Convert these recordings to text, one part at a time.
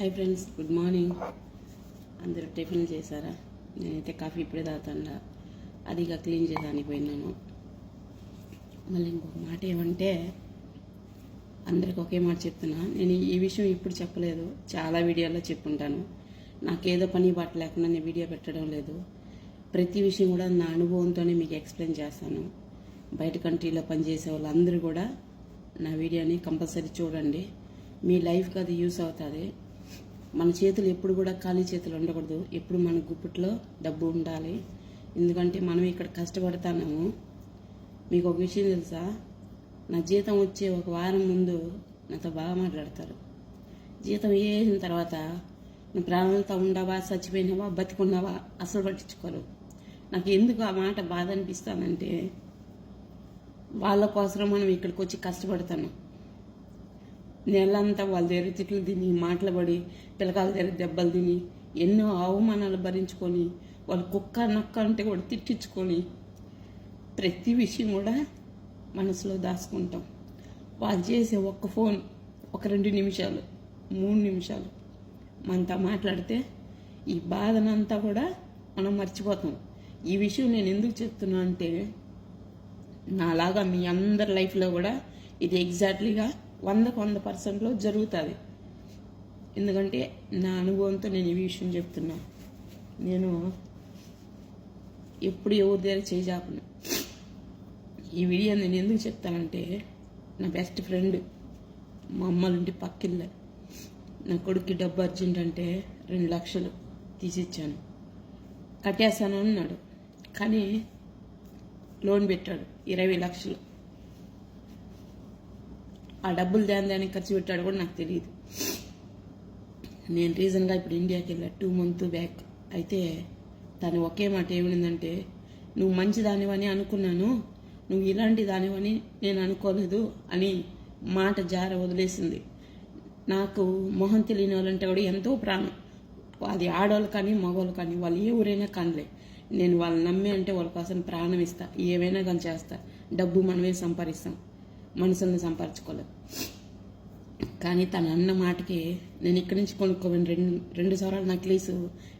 Hi friends good morning అందరూ tiffin చేశారా? నేనైతే కాఫీ ఇప్పుడే తాగుతాను అది ఇక క్లీన్ చేయడానికి పోయినాను. మళ్ళీ ఇంకొక మాట ఏమంటే అందరికి ఒకే మాట చెప్తున్నా. నేను ఈ విషయం ఇప్పుడు చెప్పలేదు చాలా వీడియోలో చెప్పుంటాను. నాకేదో పని బాట లేకుండా నేను వీడియో పెట్టడం లేదు. ప్రతి విషయం కూడా నా అనుభవంతోనే మీకు ఎక్స్ప్లెయిన్ చేస్తాను. బయట కంట్రీలో పనిచేసే వాళ్ళందరూ కూడా నా వీడియోని కంపల్సరీ చూడండి. మీ లైఫ్కి అది యూస్ అవుతుంది. మన చేతులు ఎప్పుడు కూడా ఖాళీ చేతులు ఉండకూడదు. ఎప్పుడు మన గుప్పట్లో డబ్బు ఉండాలి. ఎందుకంటే మనం ఇక్కడ కష్టపడతాము మీకు ఒక విషయం తెలుసా? నా జీతం వచ్చే ఒక వారం ముందు నాతో బాగా మాట్లాడతారు. జీతం వేసిన తర్వాత? నువ్వు ప్రాణాలతో ఉండవా? చచ్చిపోయినావా? బతికున్నావా? అసలు పట్టించుకోరు. నాకు ఎందుకు ఆ మాట బాధ అనిపిస్తానంటే వాళ్ళ కోసం మనం ఇక్కడికి వచ్చి కష్టపడతాను. నెలంతా వాళ్ళ దగ్గర తిట్లు తిని మాటలు పడి దగ్గర దెబ్బలు తిని ఎన్నో అవమానాలు భరించుకొని వాళ్ళు కుక్క నొక్క అంటే కూడా తిట్టించుకొని ప్రతి విషయం కూడా మనసులో దాచుకుంటాం. వాళ్ళు చేసే ఒక్క ఫోన్ ఒక రెండు నిమిషాలు మూడు నిమిషాలు మనతో మాట్లాడితే ఈ బాధనంతా కూడా మనం మర్చిపోతాం. ఈ విషయం నేను ఎందుకు చెప్తున్నా అంటే నాలాగా మీ అందరి లైఫ్లో కూడా ఇది ఎగ్జాక్ట్లీగా వందకు వంద పర్సెంట్లో జరుగుతుంది. ఎందుకంటే నా అనుభవంతో నేను ఈ విషయం చెప్తున్నా. నేను ఎప్పుడు ఎవరి దగ్గర చేజాపను ఈ వీడియో నేను ఎందుకు చెప్తానంటే నా బెస్ట్ ఫ్రెండ్ మా అమ్మలుంటి పక్కిళ్ళ నా కొడుక్కి డబ్బు అర్జెంట్ అంటే రెండు లక్షలు తీసిచ్చాను. కట్టేశాను అన్నాడు. కానీ లోన్ పెట్టాడు. ఇరవై లక్షలు. ఆ డబ్బులు దాని దానికి ఖర్చు పెట్టాడు కూడా నాకు తెలియదు. నేను రీజన్గా ఇప్పుడు ఇండియాకి వెళ్ళా టూ మంత్ బ్యాక్. అయితే తను ఒకే మాట ఏమిందంటే నువ్వు మంచి దానివని అనుకున్నాను నువ్వు ఇలాంటి దానివని నేను అనుకోలేదు అని మాట జార వదిలేసింది. నాకు మొహం తెలియని వాళ్ళంటే కూడా ఎంతో ప్రాణం. అది ఆడవాళ్ళు కానీ మగవాళ్ళు కానీ వాళ్ళు ఏ ఊరైనా కానిలే. నేను వాళ్ళని నమ్మే అంటే వాళ్ళ కోసం ప్రాణం ఇస్తా. ఏమైనా కానీ చేస్తా. డబ్బు మనమే సంపాదిస్తాం. మనసుల్ని సంపాదించుకోలేదు. కానీ తన అన్న మాటకి నేను ఇక్కడి నుంచి కొనుక్కోవాలి రెండు రెండు సంవత్సరాలు నక్లీస్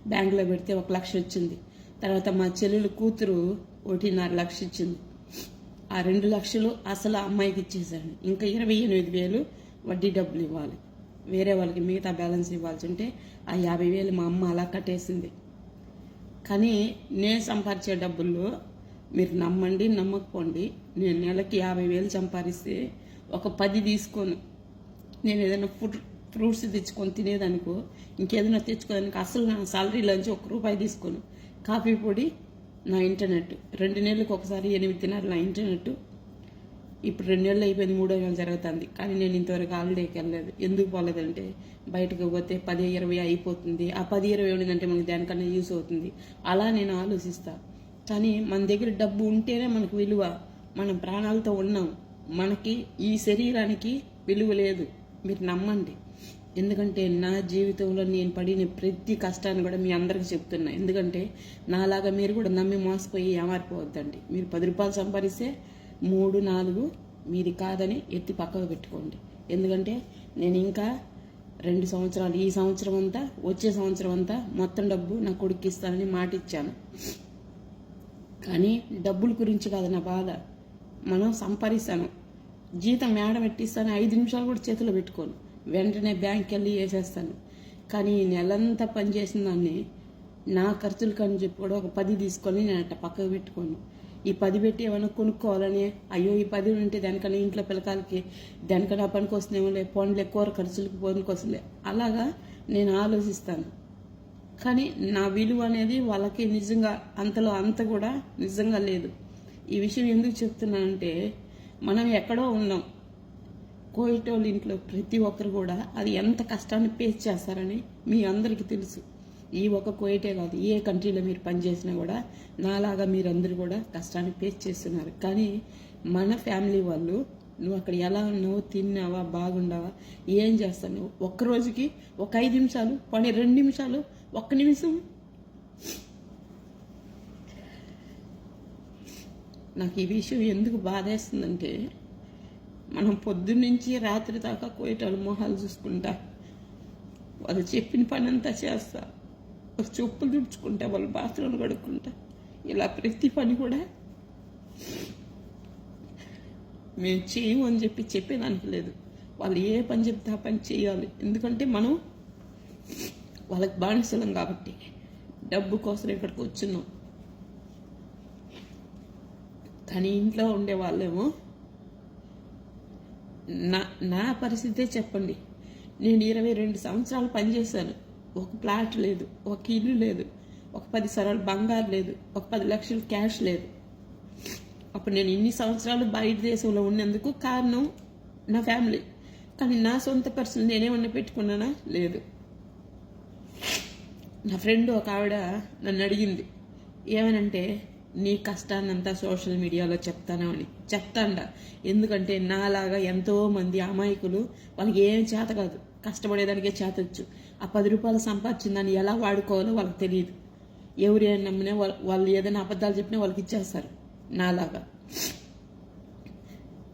బ్యాంకులో పెడితే ఒక లక్ష వచ్చింది. తర్వాత మా చెల్లెలు కూతురు ఒకటిన్నర లక్ష ఇచ్చింది. ఆ రెండు లక్షలు అసలు అమ్మాయికి ఇచ్చేసాను ఇంకా ఇరవై ఎనిమిది వేలు వడ్డీ డబ్బులు ఇవ్వాలి. వేరే వాళ్ళకి మిగతా బ్యాలెన్స్ ఇవ్వాల్సి ఉంటే ఆ యాభై వేలు మా అమ్మ అలా కట్టేసింది. కానీ నేను సంపాదించే డబ్బుల్లో మీరు నమ్మండి నమ్మకపోండి. నేను నెలకి యాభై వేలు సంపాదిస్తే ఒక పది తీసుకోను. నేను ఏదైనా ఫుడ్ ఫ్రూట్స్ తెచ్చుకొని తినేదానికో ఇంకేదైనా తెచ్చుకోదానికి అసలు నా సాలరీలోంచి ఒక రూపాయి తీసుకోను. కాఫీ పొడి నా ఇంటర్నెట్. రెండు నెలలకు ఒకసారి ఎనిమిది తినారు నా ఇంటర్నెట్. ఇప్పుడు రెండు నెలలు అయిపోయింది మూడో నెలలు జరుగుతుంది. కానీ నేను ఇంతవరకు హాలిడేకి వెళ్ళలేదు. ఎందుకు పోలేదంటే బయటకు పోతే పది ఇరవై అయిపోతుంది. ఆ పది ఇరవై ఉండిందంటే మనకి దానికన్నా యూస్ అవుతుంది. అలా నేను ఆలోచిస్తా. కానీ మన దగ్గర డబ్బు ఉంటేనే మనకు విలువ. మనం ప్రాణాలతో ఉన్నాం. మనకి ఈ శరీరానికి విలువ లేదు. మీరు నమ్మండి. ఎందుకంటే నా జీవితంలో నేను పడిన ప్రతి కష్టాన్ని కూడా మీ అందరికి చెప్తున్నా. ఎందుకంటే నాలాగా మీరు కూడా నమ్మి మోసపోయి ఏమారిపోవద్దండి. మీరు పది రూపాయలు సంపాదిస్తే మూడు నాలుగు మీది కాదని ఎత్తి పక్కకు పెట్టుకోండి. ఎందుకంటే నేను ఇంకా రెండు సంవత్సరాలు ఈ సంవత్సరం అంతా వచ్చే సంవత్సరం అంతా మొత్తం డబ్బు నా కొడుకు ఇస్తానని మాట ఇచ్చాను కానీ డబ్బుల గురించి కాదు నా బాధ. మనం సంపాదిస్తాను. జీతం మేడం పెట్టిస్తాను ఐదు నిమిషాలు కూడా చేతిలో పెట్టుకోను. వెంటనే బ్యాంక్కి వెళ్ళి వేసేస్తాను. కానీ ఈ నెలంతా పనిచేసిన దాన్ని నా ఖర్చులు కానీ చెప్పి కూడా ఒక పది తీసుకొని నేను అట్ట పక్కకు పెట్టుకోను. ఈ పది పెట్టి ఏమైనా కొనుక్కోవాలని అయ్యో ఈ పది ఉంటే దానికన్నా ఇంట్లో పిల్లకాలకి దానికన్నా పనికి వస్తుందేమో లే పోన్లే కూర ఖర్చులకు పనికి వస్తుందే అలాగా నేను ఆలోచిస్తాను. కానీ నా విలువ అనేది వాళ్ళకి నిజంగా అంతలో అంత కూడా నిజంగా లేదు. ఈ విషయం ఎందుకు చెప్తున్నానంటే మనం ఎక్కడో ఉన్నాం. కోయిటోళ్ళ ఇంట్లో ప్రతి ఒక్కరు కూడా అది ఎంత కష్టాన్ని ఫేస్ చేస్తారని మీ అందరికీ తెలుసు. ఈ ఒక కోయిటే కాదు ఏ కంట్రీలో మీరు పనిచేసినా కూడా నాలాగా మీరందరూ కూడా కష్టాన్ని ఫేస్ చేస్తున్నారు. కానీ మన ఫ్యామిలీ వాళ్ళు నువ్వు అక్కడ ఎలా ఉన్నావు తిన్నావా బాగుండావా ఏం చేస్తావు నువ్వు ఒక్క రోజుకి ఒక ఐదు నిమిషాలు పని రెండు నిమిషాలు ఒక్క నిమిషం. నాకు ఈ విషయం ఎందుకు బాధేస్తుందంటే మనం పొద్దున్నుంచి రాత్రి దాకా కోయటాలు మొహాలు చూసుకుంటా వాళ్ళు చెప్పిన పని అంతా చేస్తా ఒక చెప్పులు తుడుచుకుంటా వాళ్ళు బాత్రూమ్లు కడుక్కుంటా ఇలా ప్రతి పని కూడా మేము చేయము అని చెప్పి చెప్పేదానికి లేదు. వాళ్ళు ఏ పని చెప్తే ఆ పని చేయాలి. ఎందుకంటే మనం వాళ్ళకి బానిసలం కాబట్టి డబ్బు కోసం ఇక్కడికి వచ్చినాం కానీ ఇంట్లో ఉండే వాళ్ళేమో నా నా పరిస్థితే చెప్పండి. నేను ఇరవై రెండు సంవత్సరాలు పనిచేశాను. ఒక ప్లాట్ లేదు ఒక ఇల్లు లేదు ఒక పది సరాలు బంగారు లేదు ఒక పది లక్షలు క్యాష్ లేదు. అప్పుడు నేను ఇన్ని సంవత్సరాలు బయట దేశంలో ఉన్నందుకు కారణం నా ఫ్యామిలీ. కానీ నా సొంత పర్సన్ నేనేమన్నా పెట్టుకున్నానా? లేదు. నా ఫ్రెండ్ ఒక ఆవిడ నన్ను అడిగింది ఏమనంటే నీ కష్టాన్నంతా సోషల్ మీడియాలో చెప్తాను అని. చెప్తాండ. ఎందుకంటే నాలాగా ఎంతోమంది అమాయకులు వాళ్ళకి ఏం చేత కాదు కష్టపడేదానికే చేతొచ్చు ఆ పది రూపాయలు సంపాదించిన దాన్ని ఎలా వాడుకోవాలో వాళ్ళకి తెలియదు. ఎవరు ఏం నమ్మినా వాళ్ళ- వాళ్ళు ఏదైనా అబద్ధాలు చెప్పినా వాళ్ళకి ఇచ్చేస్తారు నాలాగా.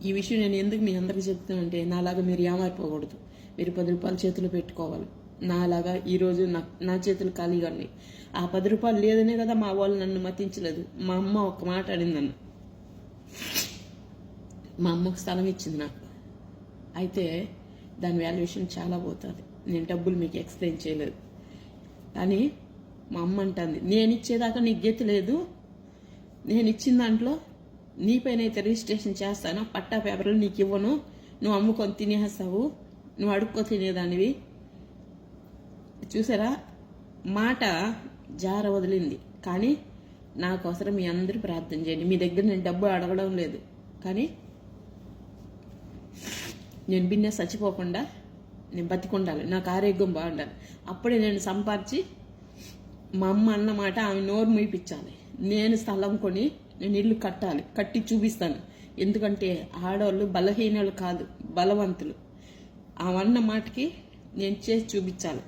ఈ విషయం నేను ఎందుకు మీ అందరికీ చెప్తానంటే నాలాగా మీరు ఏమారిపోకూడదు. మీరు పది రూపాయలు చేతిలో పెట్టుకోవాలి. నాలాగా ఈరోజు నా నా చేతులు ఖాళీగా ఉన్నాయి. ఆ పది రూపాయలు లేదనే కదా మా వాళ్ళు నన్ను మతించలేదు. మా అమ్మ ఒక మాట అడిగింది నన్ను మా అమ్మకు స్థలం ఇచ్చింది నాకు. అయితే దాని వాల్యుయేషన్ చాలా పోతుంది. నేను డబ్బులు మీకు ఎక్స్ప్లెయిన్ చేయలేదు. కానీ మా అమ్మ అంటుంది నేను ఇచ్చేదాకా నీకు గతి లేదు. నేను ఇచ్చిన దాంట్లో నీపైన అయితే రిజిస్ట్రేషన్ చేస్తాను. పట్టా పేపర్లు నీకు ఇవ్వను. నువ్వు అమ్ముకొని తినేస్తావు. నువ్వు అడుక్కో తినేదానివి. చూసారా? మాట జార వదిలింది. కానీ నా కోసం మీ అందరూ ప్రార్థన చేయండి. మీ దగ్గర నేను డబ్బు అడగడం లేదు. కానీ నేను బిన్నె చచ్చిపోకుండా నేను బతికుండాలి. నాకు ఆరోగ్యం బాగుండాలి. అప్పుడే నేను సంపాదించి మా అమ్మ అన్న మాట ఆమె నోరు మూపించాలి నేను స్థలం కొని నేను ఇల్లు కట్టాలి. కట్టి చూపిస్తాను. ఎందుకంటే ఆడవాళ్ళు బలహీనలు కాదు బలవంతులు. ఆ అన్న మాటకి నేను చేసి చూపించాలి.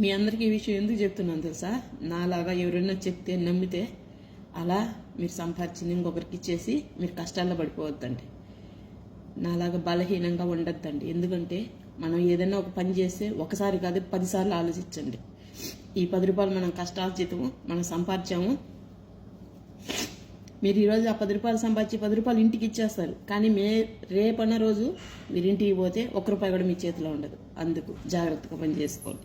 మీ అందరికీ ఈ విషయం ఎందుకు చెప్తున్నాను తెలుసా? నాలాగా ఎవరైనా చెప్తే నమ్మితే అలా మీరు సంపాదించింది ఇంకొకరికి ఇచ్చేసి మీరు కష్టాల్లో పడిపోవద్దండి. నాలాగా బలహీనంగా ఉండొద్దండి. ఎందుకంటే మనం ఏదైనా ఒక పని చేస్తే ఒకసారి కాదు పదిసార్లు ఆలోచించండి. ఈ పది రూపాయలు మనం కష్టార్జితము మనం సంపాదించాము. మీరు ఈరోజు ఆ పది రూపాయలు సంపాదించి పది రూపాయలు ఇంటికి ఇచ్చేస్తారు. కానీ మే రేపన్న రోజు మీరు ఇంటికి పోతే ఒక్క రూపాయి కూడా మీ చేతిలో ఉండదు. అందుకు జాగ్రత్తగా పని చేసుకోండి.